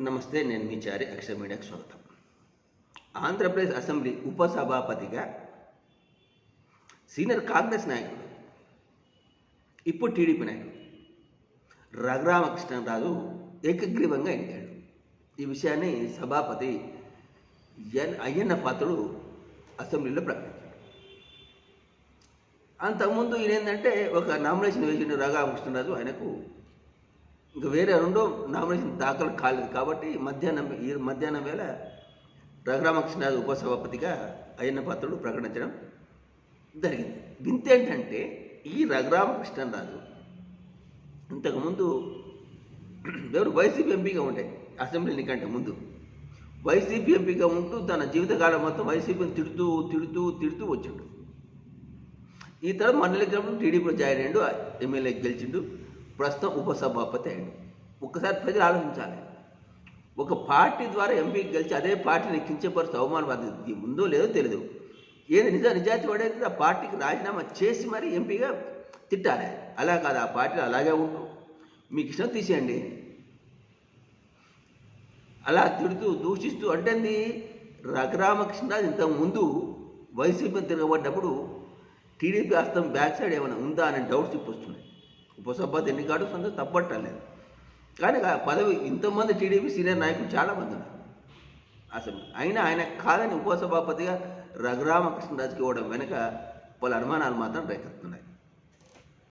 నమస్తే నేను మీ చారి అక్షర మీడియాకు స్వాగతం. ఆంధ్రప్రదేశ్ అసెంబ్లీ ఉపసభాపతిగా సీనియర్ కాంగ్రెస్ నాయకుడు ఇప్పుడు టీడీపీ నాయకుడు రఘురామకృష్ణరాజు ఏకగ్రీవంగా ఎన్నికాడు ఈ విషయాన్ని సభాపతి ఎన్ అయ్యన్న పాత్రుడు అసెంబ్లీలో ప్రకటించాడు. అంతకుముందు ఈయన ఏంటంటే ఒక నామినేషన్ వేసిండు రఘురామకృష్ణరాజు ఆయనకు ఇంకా వేరే రెండో నామినేషన్ దాఖలు కాలేదు కాబట్టి మధ్యాహ్నం ఈ మధ్యాహ్నం వేళ రఘురామకృష్ణ ఉపసభాపతిగా అయ్యన్న పాత్రుడు ప్రకటించడం జరిగింది. వింతేంటంటే ఈ రఘురామకృష్ణరాజు ఇంతకుముందు ఎవరు వైసీపీ ఎంపీగా ఉండే అసెంబ్లీ ఎన్నికంటే ముందు వైసీపీ ఎంపీగా ఉంటూ తన జీవితకాలం మొత్తం వైసీపీని తిడుతూ తిడుతూ తిడుతూ వచ్చిండు. ఈ తర్వాత మండలి గ్రామంలో టీడీపీలో జాయిన్ అయ్యాడు ఎమ్మెల్యే గెలిచిండు. ప్రస్తుతం ఉపసభాపతి అయ్యాడు ఒక్కసారి ప్రజలు ఆలోచించాలి. ఒక పార్టీ ద్వారా ఎంపీ గెలిచి అదే పార్టీని కించపరుస్తూ అది ఉందో లేదో తెలియదు ఏది నిజ నిజాయితీ పడేది ఆ పార్టీకి రాజీనామా చేసి మరీ ఎంపీగా తిట్టాలి. అలా కాదు ఆ పార్టీలో అలాగే ఉండు మీకు ఇష్టం తీసేయండి. అలా తిడుతూ దూషిస్తూ అంటేంది రఘురామకృష్ణరాజు ఇంతకుముందు వైసీపీని తిరగబడ్డప్పుడు టీడీపీ హస్తం బ్యాక్ సైడ్ ఏమైనా ఉందా అనే డౌట్స్ ఇప్పుడు వస్తున్నాయి. ఉపసభాపతి ఎన్నికాడు సంతో తప్పట్టలేదు. కానీ పదవి ఇంతమంది టీడీపీ సీనియర్ నాయకులు చాలామంది ఉన్నారు. అసలు అయినా ఆయన కాదని ఉపసభాపతిగా రఘురామకృష్ణరాజుకి ఇవ్వడం వెనుక పలు అనుమానాలు మాత్రం రేకెత్తున్నాయి